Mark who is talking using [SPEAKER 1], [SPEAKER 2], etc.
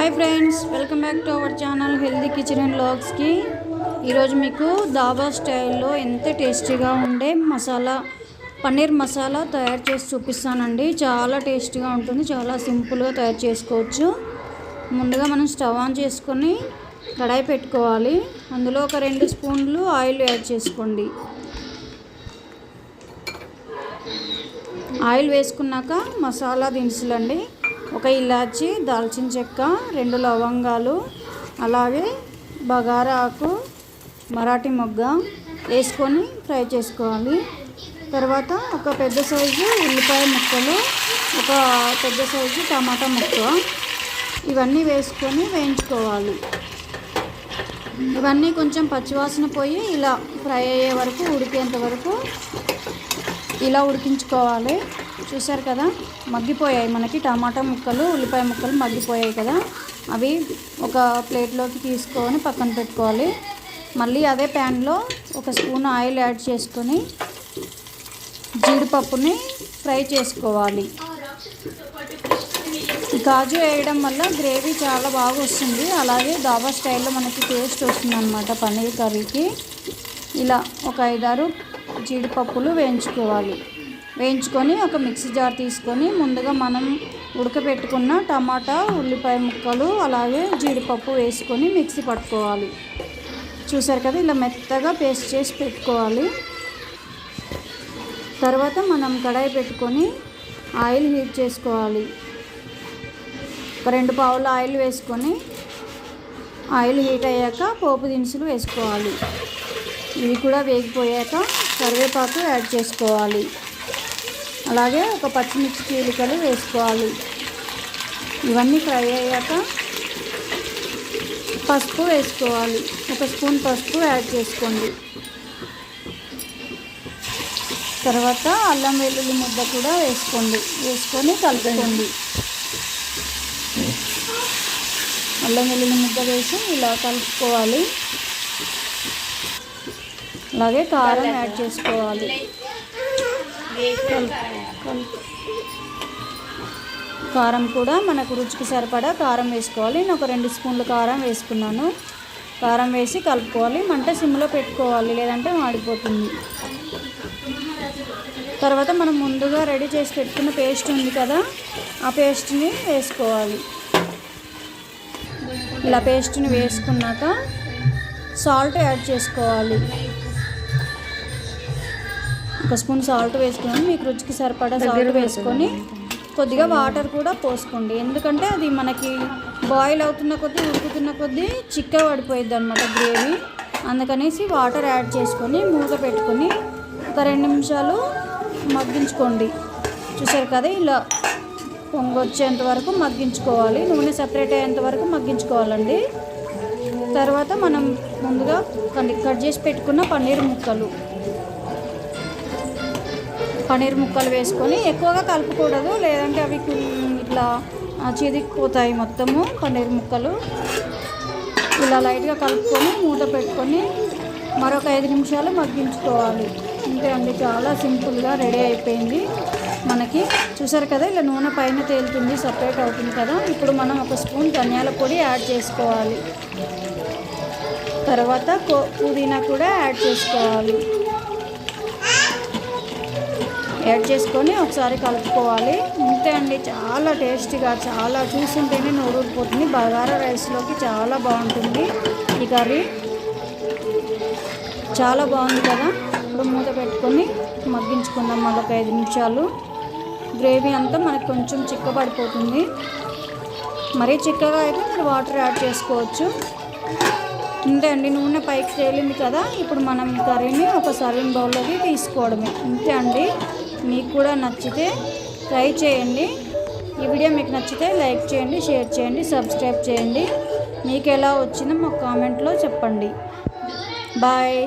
[SPEAKER 1] Hi friends welcome back to our channel healthy kitchen and లాగ్స్కి. ఈరోజు మీకు దాబా స్టైల్లో ఎంత టేస్టీగా ఉండే మసాలా పన్నీర్ మసాలా తయారు చేసి చూపిస్తానండి. చాలా టేస్టీగా ఉంటుంది చాలా సింపుల్గా తయారు చేసుకోవచ్చు. ముందుగా మనం స్టవ్ ఆన్ చేసుకొని కడాయి పెట్టుకోవాలి. అందులో ఒక రెండు స్పూన్లు ఆయిల్ యాడ్ చేసుకోండి. ఆయిల్ వేసుకున్నాక మసాలా దినుసులండి. ఒక ఇలాచి దాల్చిన చెక్క రెండు లవంగాలు అలాగే బగారా ఆకు మరాఠీ మొగ్గ వేసుకొని ఫ్రై చేసుకోవాలి. తర్వాత ఒక పెద్ద సైజు ఉల్లిపాయ ముక్కలు ఒక పెద్ద సైజు టమాటా ముక్క. ఇవన్నీ వేసుకొని వేయించుకోవాలి. ఇవన్నీ కొంచెం పచ్చివాసన పోయి ఇలా ఫ్రై అయ్యే వరకు ఉడికేంత వరకు ఇలా ఉడికించుకోవాలి. చూసారు కదా? మగ్గిపోయాయి మనకి. టమాటా ముక్కలు ఉల్లిపాయ ముక్కలు మగ్గిపోయాయి కదా? అవి ఒక ప్లేట్లోకి తీసుకొని పక్కన పెట్టుకోవాలి. మళ్ళీ అదే ప్యాన్లో ఒక స్పూన్ ఆయిల్ యాడ్ చేసుకొని జీడిపప్పుని ఫ్రై చేసుకోవాలి. గాజు కాజు వేయడం వల్ల గ్రేవీ చాలా బాగా వస్తుంది. అలాగే దాబా స్టైల్లో మనకి టేస్ట్ వస్తుంది అనమాట పన్నీర్ కర్రీకి. ఇలా ఒక ఐదారు జీడిపప్పులు వేయించుకోవాలి. వేయించుకొని ఒక మిక్సీ జార్ తీసుకొని ముందుగా మనం ఉడకబెట్టుకున్న టమాటా ఉల్లిపాయ ముక్కలు అలాగే జీడిపప్పు వేసుకొని మిక్సీ పట్టుకోవాలి. చూసారు కదా ఇలా మెత్తగా పేస్ట్ చేసి పెట్టుకోవాలి. తర్వాత మనం కడాయి పెట్టుకొని ఆయిల్ హీట్ చేసుకోవాలి. ఒక రెండు పావుల ఆయిల్ వేసుకొని ఆయిల్ హీట్ అయ్యాక పోపు దినుసులు వేసుకోవాలి. ఇవి కూడా వేగిపోయాక కరివేపాకు యాడ్ చేసుకోవాలి. అలాగే ఒక పచ్చిమిర్చి చీలికలు వేసుకోవాలి. ఇవన్నీ ఫ్రై అయ్యాక పసుపు వేసుకోవాలి. ఒక స్పూన్ పసుపు యాడ్ చేసుకోండి. తర్వాత అల్లం వెల్లుల్లి ముద్ద కూడా వేసుకోండి. వేసుకొని కలుపుకోండి. అల్లం వెల్లుల్లి ముద్ద వేసి ఇలా కలుపుకోవాలి. అలాగే కారం యాడ్ చేసుకోవాలి. వేసుకోవాలి కారం కూడా మనకు రుచికి సరిపడా కారం వేసుకోవాలి. నేను ఒక రెండు స్పూన్ల కారం వేసుకున్నాను. కారం వేసి కలుపుకోవాలి. మంట సిమ్లో పెట్టుకోవాలి. లేదంటే మాడిపోతుంది. తర్వాత మనం ముందుగా రెడీ చేసి పెట్టుకున్న పేస్ట్ ఉంది కదా ఆ పేస్ట్ని వేసుకోవాలి. ఇలా పేస్ట్ని వేసుకున్నాక సాల్ట్ యాడ్ చేసుకోవాలి. ఒక స్పూన్ సాల్ట్ వేసుకొని మీకు రుచికి సరిపడా సాల్ట్ వేసుకొని కొద్దిగా వాటర్ కూడా పోసుకోండి. ఎందుకంటే అది మనకి బాయిల్ అవుతున్న కొద్దీ ఉడుకుతున్న కొద్దీ చిక్క పడిపోయింది అనమాట గ్రేవీ. అందుకనేసి వాటర్ యాడ్ చేసుకొని మూత పెట్టుకొని ఒక రెండు నిమిషాలు మగ్గించుకోండి. చూసారు కదా ఇలా పొంగొచ్చేంత వరకు మగ్గించుకోవాలి. నూనె సపరేట్ అయ్యేంత వరకు మగ్గించుకోవాలండి. తర్వాత మనం ముందుగా కట్ చేసి పెట్టుకున్న పన్నీర్ ముక్కలు. పన్నీర్ ముక్కలు వేసుకొని ఎక్కువగా కలుపుకూడదు లేదంటే అవి ఇట్లా చిదికిపోతాయి మొత్తము పన్నీర్ ముక్కలు. ఇలా లైట్గా కలుపుకొని మూత పెట్టుకొని మరొక ఐదు నిమిషాలు మగ్గించుకోవాలి. అంతే అండి చాలా సింపుల్గా రెడీ అయిపోయింది మనకి. చూసారు కదా ఇలా నూనె పైన తేలుతుంది సపరేట్ అవుతుంది కదా. ఇప్పుడు మనం ఒక స్పూన్ ధనియాల పొడి యాడ్ చేసుకోవాలి. తర్వాత పుదీనా కూడా యాడ్ చేసుకోవాలి. యాడ్ చేసుకొని ఒకసారి కలుపుకోవాలి. అంతే అండి. చాలా టేస్టీగా చాలా చూస్తుంటేనే నూరుకుపోతుంది బగారా రైస్లోకి చాలా బాగుంటుంది ఈ కర్రీ. చాలా బాగుంది కదా. ఇప్పుడు మూత పెట్టుకొని మగ్గించుకుందాం మరొక ఐదు నిమిషాలు. గ్రేవీ అంతా మనకు కొంచెం చిక్కబడిపోతుంది. మరీ చిక్కగా అయితే మీరు వాటర్ యాడ్ చేసుకోవచ్చు. అంతే అండి. నూనె పైకి తేలింది కదా. ఇప్పుడు మనం ఈ కర్రీని ఒక సర్వింగ్ బౌల్లోకి తీసుకోవడమే. అంతే అండి. మీకు కూడా నచ్చితే ట్రై చేయండి. ఈ వీడియో మీకు నచ్చితే లైక్ చేయండి షేర్ చేయండి సబ్స్క్రైబ్ చేయండి. మీకు ఎలా వచ్చిందో మాకు కామెంట్లో చెప్పండి. బాయ్.